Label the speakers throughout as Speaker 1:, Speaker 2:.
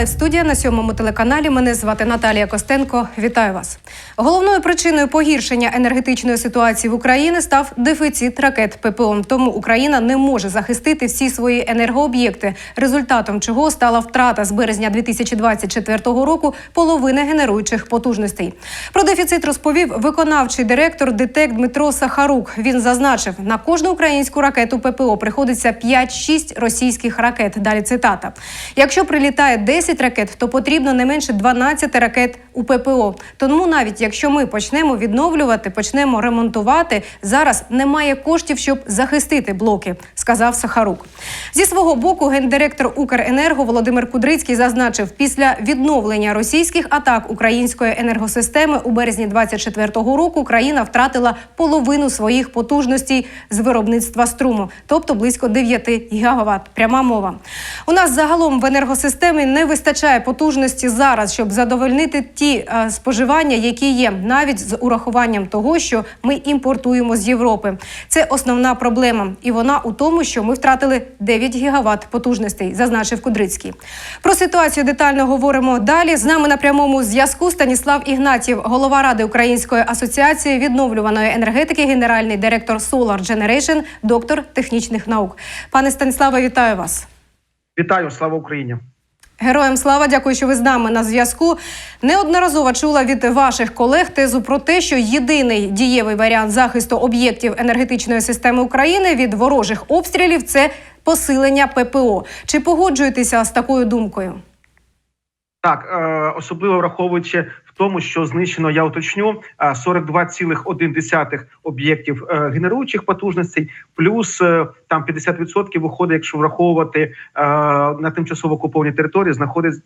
Speaker 1: лайв студія на сьомому телеканалі. Мене звати Наталія Костенко. Вітаю вас. Головною причиною погіршення енергетичної ситуації в Україні став дефіцит ракет ППО. Тому Україна не може захистити всі свої енергооб'єкти, результатом чого стала втрата з березня 2024 року половини генеруючих потужностей. Про дефіцит розповів виконавчий директор ДТЕК Дмитро Сахарук. Він зазначив, на кожну українську ракету ППО приходиться 5-6 російських ракет. Далі цитата: якщо прилітає 10 ракет, то потрібно не менше 12 ракет у ППО. Тому навіть якщо ми почнемо відновлювати, почнемо ремонтувати, зараз немає коштів, щоб захистити блоки, сказав Сахарук. Зі свого боку, гендиректор Укренерго Володимир Кудрицький зазначив, після відновлення російських атак української енергосистеми у березні 24-го року країна втратила половину своїх потужностей з виробництва струму, тобто близько 9 гігаватт. Пряма мова. У нас загалом в енергосистемі не вистачає потужності зараз, щоб задовольнити ті е, споживання, які є, навіть з урахуванням того, що ми імпортуємо з Європи. Це основна проблема, і вона у тому, що ми втратили 9 гігаватт потужностей, зазначив Кудрицький. Про ситуацію детально говоримо далі. З нами на прямому зв'язку Станіслав Ігнатів, голова ради Української асоціації відновлюваної енергетики, генеральний директор Solar Generation, доктор технічних наук. Пане Станіславе, вітаю вас.
Speaker 2: Вітаю, слава Україні!
Speaker 1: Героям слава, дякую, що ви з нами на зв'язку. Неодноразово чула від ваших колег тезу про те, що єдиний дієвий варіант захисту об'єктів енергетичної системи України від ворожих обстрілів це посилення ППО. Чи погоджуєтеся з такою думкою?
Speaker 2: Так, е, особливо враховуючи в тому, що знищено, я уточню, е, 42,1 об'єктів е, генеруючих потужностей, плюс е, там 50% виходить, якщо враховувати е, на тимчасово окупованій території,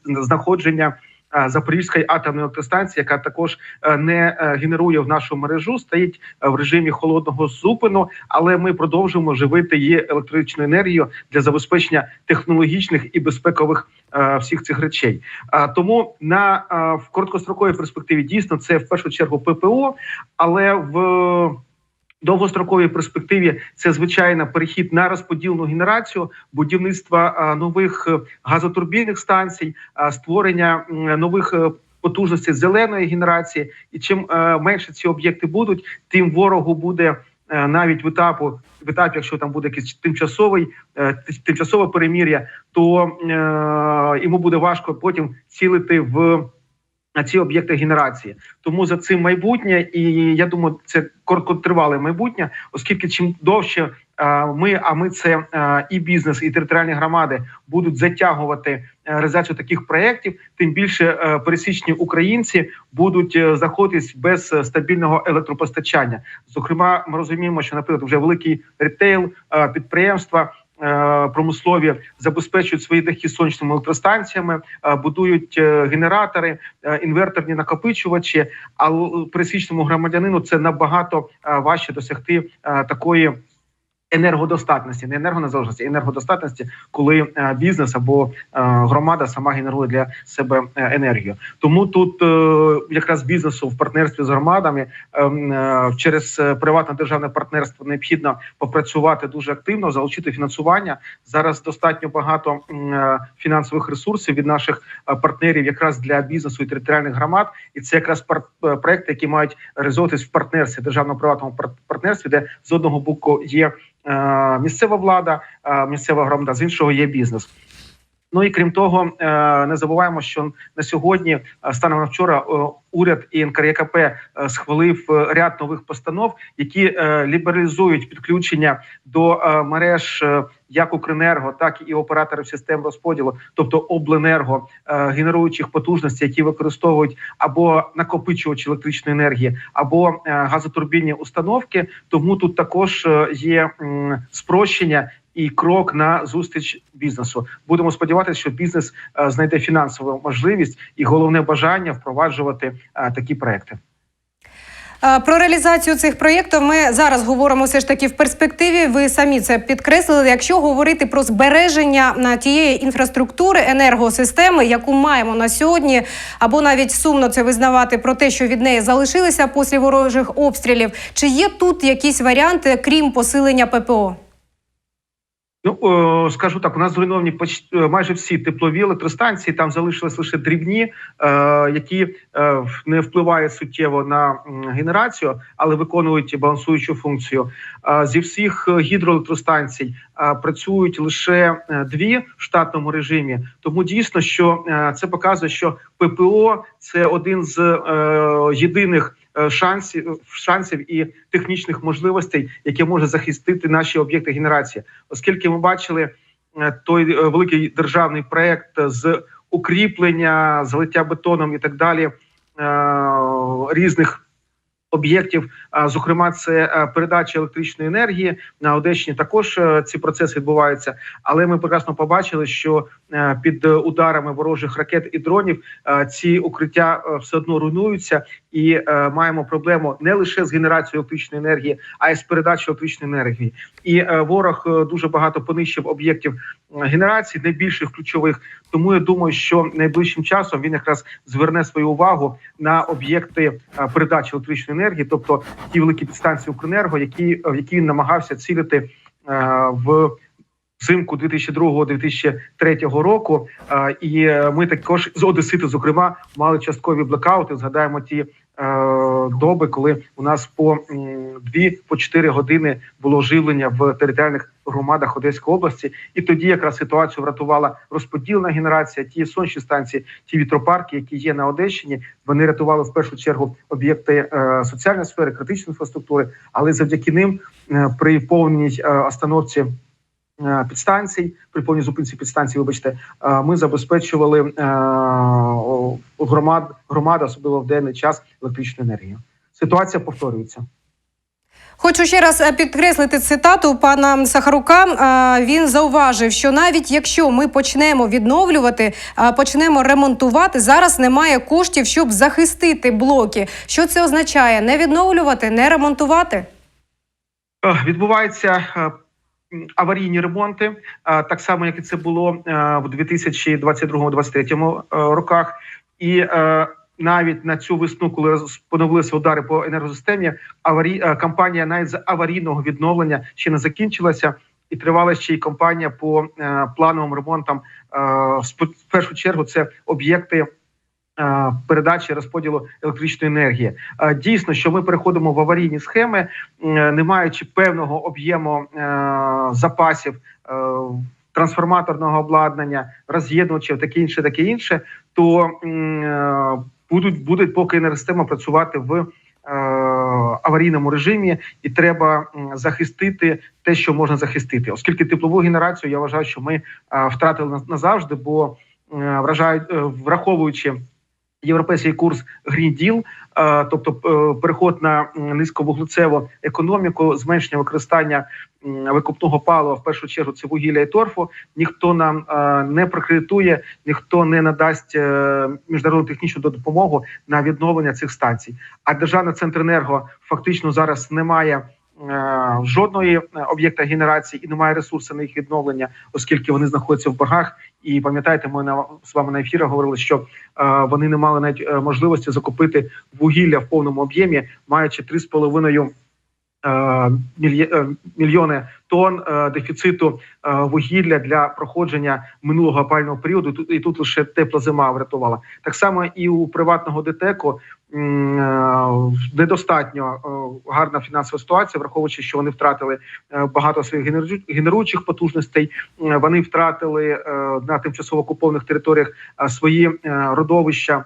Speaker 2: знаходження. Е, Запорізької атомної електростанції, яка також е, не е, генерує в нашу мережу, стоїть в режимі холодного зупину, але ми продовжуємо живити її електричну енергію для забезпечення технологічних і безпекових всіх цих речей. Тому на в короткостроковій перспективі дійсно це в першу чергу ППО, але в довгостроковій перспективі це звичайно перехід на розподільну генерацію, будівництва е, нових е, газотурбінних станцій, е, створення нових. Потужностей зеленої генерації, і чим менше ці об'єкти будуть, тим ворогу буде навіть в етапу в етапі, якщо там буде якийсь тимчасовий тимчасове перемір'я, то е, йому буде важко потім цілити в ці об'єкти генерації. Тому за цим майбутнє, і я думаю, це короткотривале майбутнє, оскільки чим довше е, ми, а ми це е, і бізнес, і територіальні громади будуть затягувати е, реалізацію таких проєктів, тим більше пересічні українці будуть знаходитись без стабільного електропостачання. Зокрема, ми розуміємо, що наприклад вже великий ретейл е, підприємства. Е, Промислові забезпечують свої дахи сонячними електростанціями, е, будують е, генератори, інверторні накопичувачі. А л- пересічному громадянину це набагато важче досягти такої. Енергодостатності, не енергонезалежності, енергодостатності, коли е, бізнес або е, громада сама генерує для себе е, енергію. Тому тут якраз бізнесу в партнерстві з громадами через приватне державне партнерство необхідно попрацювати дуже активно, залучити фінансування. Зараз достатньо багато фінансових ресурсів від наших партнерів, якраз для бізнесу і територіальних громад, і це якраз проекти, які мають реалізовуватись в партнерстві державно-приватному пар- партнерстві, де з одного боку є місцева влада, е, місцева громада, з іншого є бізнес. Ну і крім того, е, не забуваємо, що на сьогодні, е, станом на вчора, е, уряд і НКРЄКП е, схвалив е, ряд нових постанов, які е, лібералізують підключення до мереж як Укренерго, так і операторів систем розподілу, тобто обленерго генеруючих потужностей, які використовують або накопичувачі електричної енергії, або газотурбінні установки. Тому тут також є спрощення і крок на зустріч бізнесу. Будемо сподіватися, що бізнес е, знайде фінансову можливість і головне бажання впроваджувати е, такі проекти.
Speaker 1: Е, Про реалізацію цих проєктів ми зараз говоримо все ж таки в перспективі. Ви самі це підкреслили. Якщо говорити про збереження тієї інфраструктури енергосистеми, яку маємо на сьогодні, або навіть сумно це визнавати про те, що від неї залишилися після ворожих обстрілів, чи є тут якісь варіанти, крім посилення ППО?
Speaker 2: Ну скажу так, у нас зруйновані е, майже всі теплові електростанції. Там залишились лише дрібні, е, які е, не впливають суттєво на генерацію, але виконують балансуючу функцію. Зі всіх гідроелектростанцій працюють лише дві в штатному режимі. Тому дійсно, що це показує, що ППО це один з єдиних шансів шансів і технічних можливостей, яке може захистити наші об'єкти генерації, оскільки ми бачили е, той е, великий державний проект з укріплення, залиття бетоном і так далі е, різних. Об'єктів, зокрема, це е, передача електричної енергії на Одещині. Також е, ці процеси відбуваються. Але ми прекрасно побачили, що е, під ударами ворожих ракет і дронів ці укриття все одно руйнуються, і маємо проблему не лише з генерацією електричної енергії, а й з передачею електричної енергії. І ворог дуже багато понищив об'єктів генерації, найбільших ключових. Тому я думаю, що найближчим часом він якраз зверне свою увагу на об'єкти передачі електричної енергії, тобто ті великі підстанції Укренерго, які в які він намагався цілити е, в взимку 2002-2003 року. Е, І ми також з Одесити, зокрема, мали часткові блекаути. Згадаємо ті е, доби, коли у нас по м, дві по чотири години було живлення в територіальних громадах Одеської області, і тоді якраз ситуацію врятувала розподільна генерація. Ті сонячні станції, ті вітропарки, які є на Одещині, вони рятували в першу чергу об'єкти е, соціальної сфери, критичної інфраструктури, але завдяки ним е, при повній е, остановці підстанцій, при повній зупинці підстанцій, вибачте, е, ми забезпечували е, громад, громада, особливо в денний час, електричну енергію. Ситуація повторюється.
Speaker 1: Хочу ще раз е, підкреслити цитату пана Сахарука. Е, Він зауважив, що навіть якщо ми почнемо відновлювати, е, почнемо ремонтувати, зараз немає коштів, щоб захистити блоки. Що це означає? Не відновлювати, не ремонтувати?
Speaker 2: Е, Відбуваються е, м, аварійні ремонти, так само як і це було е, в 2022-2023 е, роках, і е, навіть на цю весну, коли поновилися удари по енергосистемі, аварій кампанія навіть з аварійного відновлення ще не закінчилася. І тривала ще й кампанія по е, плановим ремонтам. Е, в першу чергу це об'єкти передачі розподілу електричної енергії. Е, Дійсно, що ми переходимо в аварійні схеми, е, не маючи певного об'єму е, запасів. е, Трансформаторного обладнання, роз'єднувачів, таке інше, таке інше, то е, будуть будуть поки енергосистема працювати в е, аварійному режимі, і треба захистити те, що можна захистити, оскільки теплову генерацію я вважаю, що ми е, втратили назавжди, бо е, вражають е, враховуючи європейський курс Green Deal, е, тобто е, переход на низьковуглецеву економіку, зменшення використання м, викопного палива, в першу чергу це вугілля і торфу. Ніхто нам е, не прокредитує, ніхто не надасть міжнародну технічну допомогу на відновлення цих станцій. А державна центренерго фактично зараз не має. Е, Жодної е, об'єкта генерації і немає ресурсу на їх відновлення, оскільки вони знаходяться в боргах. І пам'ятаєте, ми на з вами на ефірах говорили, що е, вони не мали навіть е, можливості закупити вугілля в повному об'ємі, маючи 3,5 з мільє- е, мільйони тонн е, дефіциту е, вугілля для проходження минулого опального періоду. І тут лише тепла зима врятувала. Так само і у приватного е, недостатньо е, гарна фінансова ситуація, враховуючи, що вони втратили е, багато своїх генеру- генеруючих потужностей. Вони втратили е, на тимчасово окупованих територіях е, свої е, родовища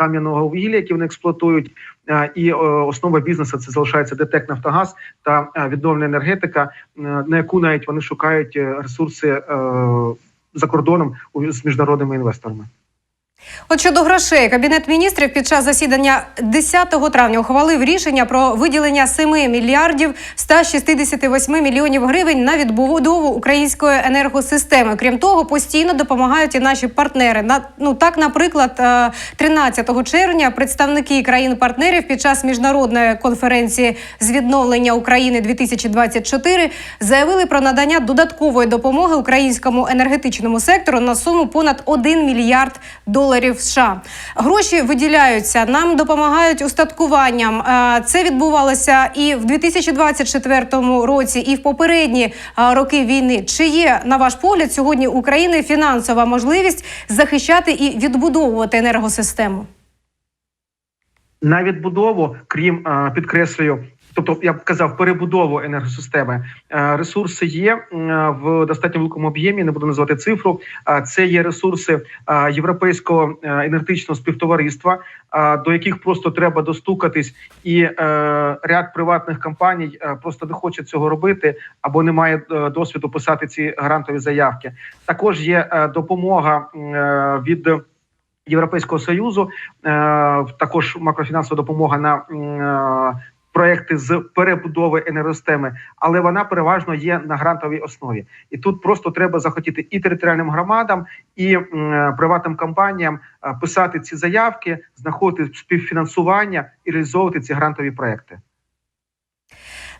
Speaker 2: кам'яного вугілля, які вони експлуатують. Е, І е, основа бізнесу це залишається ДТЕК Нафтогаз та е, відновлена енергетика, на яку навіть вони шукають ресурси за кордоном з міжнародними інвесторами.
Speaker 1: От щодо грошей, кабінет міністрів під час засідання 10 травня ухвалив рішення про виділення 7 мільярдів 168 мільйонів гривень на відбудову української енергосистеми. Крім того, постійно допомагають і наші партнери. На ну так, наприклад, е, 13 червня представники країн-партнерів під час міжнародної конференції з відновлення України 2024 заявили про надання додаткової допомоги українському енергетичному сектору на суму понад 1 мільярд доларів доларів США. Гроші виділяються, нам допомагають устаткуванням. Е, Це відбувалося і в 2024 році, і в попередні е, роки війни. Чи є на ваш погляд сьогодні України фінансова можливість захищати і відбудовувати енергосистему?
Speaker 2: на відбудову, крім е, підкреслюю. Тобто, я б казав, перебудову енергосистеми Е, ресурси є в достатньо великому об'ємі. Не буду називати цифру. Е, Це є ресурси е, європейського е, енергетичного співтовариства, е, до яких просто треба достукатись, і е, ряд приватних компаній е, просто не хоче цього робити або не має е, досвіду писати ці грантові заявки. Також є е, допомога е, від. Європейського союзу е, також макрофінансова допомога на е, проекти з перебудови енергосистеми, але вона переважно є на грантовій основі. І тут просто треба захотіти і територіальним громадам, і м, приватним компаніям е, писати ці заявки, знаходити співфінансування і реалізовувати ці грантові проекти.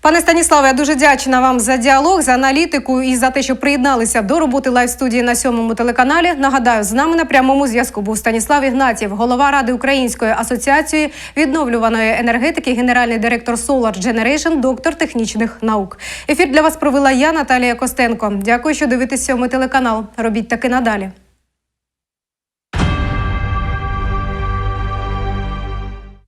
Speaker 1: Пане Станіславе, я дуже вдячна вам за діалог, за аналітику і за те, що приєдналися до роботи лайв студії на сьомому телеканалі. Нагадаю, з нами на прямому зв'язку був Станіслав Ігнатів, голова ради Української асоціації відновлюваної енергетики, генеральний директор Solar Generation, доктор технічних наук. Ефір для вас провела я, Наталія Костенко. Дякую, що дивитесь сьомий телеканал. Робіть таки надалі.